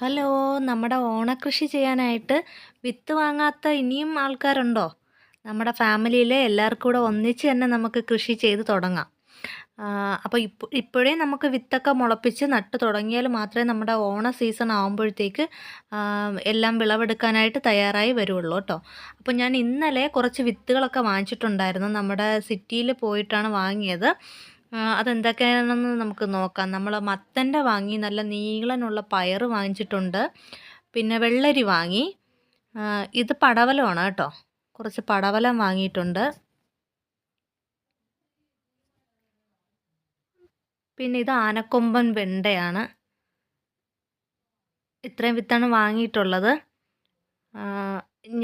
Hello നമ്മുടെ ഓണക്കൃഷി ചെയ്യാനായിട്ട് വിത്ത് വാങ്ങാത്ത ഇനിയും ആൾക്കാരുണ്ടോ? നമ്മുടെ ഫാമിലിയിലെ എല്ലാവർക്കും കൂടെ ഒന്നിച്ച് തന്നെ നമുക്ക് കൃഷി ചെയ്ത് തുടങ്ങാം. അപ്പോൾ ഇപ്പോൾ ഇപ്പോഴേ നമുക്ക് വിത്തൊക്കെ മുളപ്പിച്ച് നട്ട് തുടങ്ങിയാൽ മാത്രമേ നമ്മുടെ ഓണ സീസൺ ആകുമ്പോഴത്തേക്ക് എല്ലാം വിളവെടുക്കാനായിട്ട് തയ്യാറായി വരുള്ളൂ കേട്ടോ. അപ്പോൾ ഞാൻ ഇന്നലെ കുറച്ച് വിത്തുകളൊക്കെ വാങ്ങിച്ചിട്ടുണ്ടായിരുന്നു. നമ്മുടെ സിറ്റിയിൽ പോയിട്ടാണ് വാങ്ങിയത്. അതെന്തൊക്കെയാണെന്ന് നമുക്ക് നോക്കാം. നമ്മൾ മത്തന്റെ വാങ്ങി നല്ല നീളനുള്ള പയർ വാങ്ങിച്ചിട്ടുണ്ട്. പിന്നെ വെള്ളരി വാങ്ങി. ഇത് പടവലമാണ് കേട്ടോ. കുറച്ച് പടവലം വാങ്ങിയിട്ടുണ്ട്. പിന്നെ ഇത് ആനക്കൊമ്പൻ വെണ്ടയാണ്. ഇത്രയും വിത്താണ് വാങ്ങിയിട്ടുള്ളത്.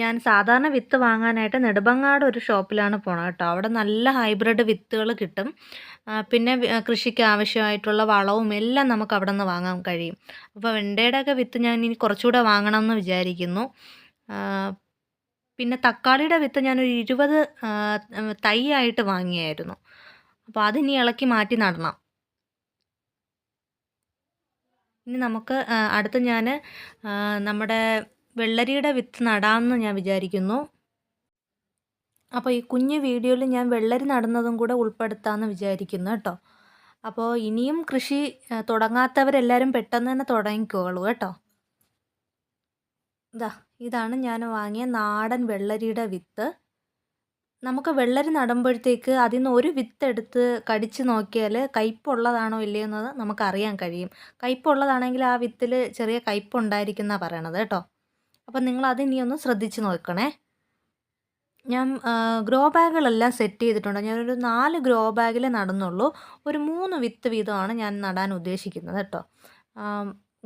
ഞാൻ സാധാരണ വിത്ത് വാങ്ങാനായിട്ട് നെടുമ്പങ്ങാട് ഒരു ഷോപ്പിലാണ് പോണത് കേട്ടോ. അവിടെ നല്ല ഹൈബ്രിഡ് വിത്തുകൾ കിട്ടും. പിന്നെ കൃഷിക്ക് ആവശ്യമായിട്ടുള്ള വളവും എല്ലാം നമുക്ക് അവിടെ നിന്ന് വാങ്ങാൻ കഴിയും. അപ്പോൾ വെണ്ടയുടെയൊക്കെ വിത്ത് ഞാൻ ഇനി കുറച്ചുകൂടെ വാങ്ങണം എന്ന് വിചാരിക്കുന്നു പിന്നെ തക്കാളിയുടെ വിത്ത് ഞാനൊരു ഇരുപത് തൈ ആയിട്ട് വാങ്ങിയായിരുന്നു. അപ്പോൾ അതിനി ഇളക്കി മാറ്റി നടണം. ഇനി നമുക്ക് അടുത്ത് ഞാൻ നമ്മുടെ വെള്ളരിയുടെ വിത്ത് നടാമെന്ന് ഞാൻ വിചാരിക്കുന്നു. അപ്പോൾ ഈ കുഞ്ഞ് വീഡിയോയിൽ ഞാൻ വെള്ളരി നടുന്നതും കൂടെ ഉൾപ്പെടുത്താമെന്ന് വിചാരിക്കുന്നു കേട്ടോ. അപ്പോൾ ഇനിയും കൃഷി തുടങ്ങാത്തവരെല്ലാവരും പെട്ടെന്ന് തന്നെ തുടങ്ങിക്കോളൂ കേട്ടോ. ഇതാ ഇതാണ് ഞാൻ വാങ്ങിയ നാടൻ വെള്ളരിയുടെ വിത്ത്. നമുക്ക് വെള്ളരി നടുമ്പോഴത്തേക്ക് അതിൽ നിന്ന് ഒരു വിത്ത് എടുത്ത് കടിച്ച് നോക്കിയാൽ കയ്പുള്ളതാണോ ഇല്ലയോ എന്നത് നമുക്കറിയാൻ കഴിയും. കയ്പുള്ളതാണെങ്കിൽ ആ വിത്തിൽ ചെറിയ കയ്പുണ്ടായിരിക്കുന്ന പറയണത് കേട്ടോ. അപ്പം നിങ്ങൾ അത് ഇനി ഒന്ന് ശ്രദ്ധിച്ച് നോക്കണേ. ഞാൻ ഗ്രോ ബാഗുകളെല്ലാം സെറ്റ് ചെയ്തിട്ടുണ്ട്. ഞാനൊരു നാല് ഗ്രോ ബാഗിൽ നടന്നുള്ളൂ. ഒരു മൂന്ന് വിത്ത് വീതമാണ് ഞാൻ നടാൻ ഉദ്ദേശിക്കുന്നത് കേട്ടോ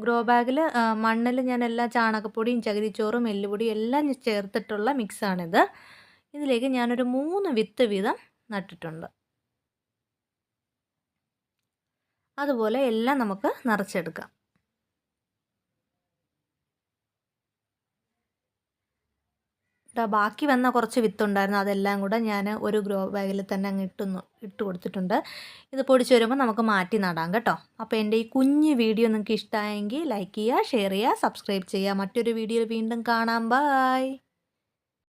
ഗ്രോ ബാഗിൽ മണ്ണിൽ ഞാൻ എല്ലാ ചാണകപ്പൊടിയും ചകിരിച്ചോറും എല്ലുപൊടിയും എല്ലാം ചേർത്തിട്ടുള്ള മിക്സാണിത് ഇതിലേക്ക് ഞാനൊരു മൂന്ന് വിത്ത് വീതം നട്ടിട്ടുണ്ട്. അതുപോലെ എല്ലാം നമുക്ക് നിറച്ചെടുക്കാം. ബാക്കി വന്ന കുറച്ച് വിത്തുണ്ടായിരുന്നു. അതെല്ലാം കൂടെ ഞാൻ ഒരു ഗ്രോ ബാഗിൽ തന്നെ അങ്ങ് ഇട്ടുന്നു ഇട്ട് കൊടുത്തിട്ടുണ്ട്. ഇത് പൊടിച്ച് വരുമ്പോൾ നമുക്ക് മാറ്റി നടാം കേട്ടോ. അപ്പോൾ എന്റെ ഈ കുഞ്ഞ് വീഡിയോ നിങ്ങൾക്ക് ഇഷ്ടമായെങ്കിൽ ലൈക്ക് ചെയ്യുക ഷെയർ ചെയ്യുക സബ്സ്ക്രൈബ് ചെയ്യുക. മറ്റൊരു വീഡിയോയിൽ വീണ്ടും കാണാം. ബായ്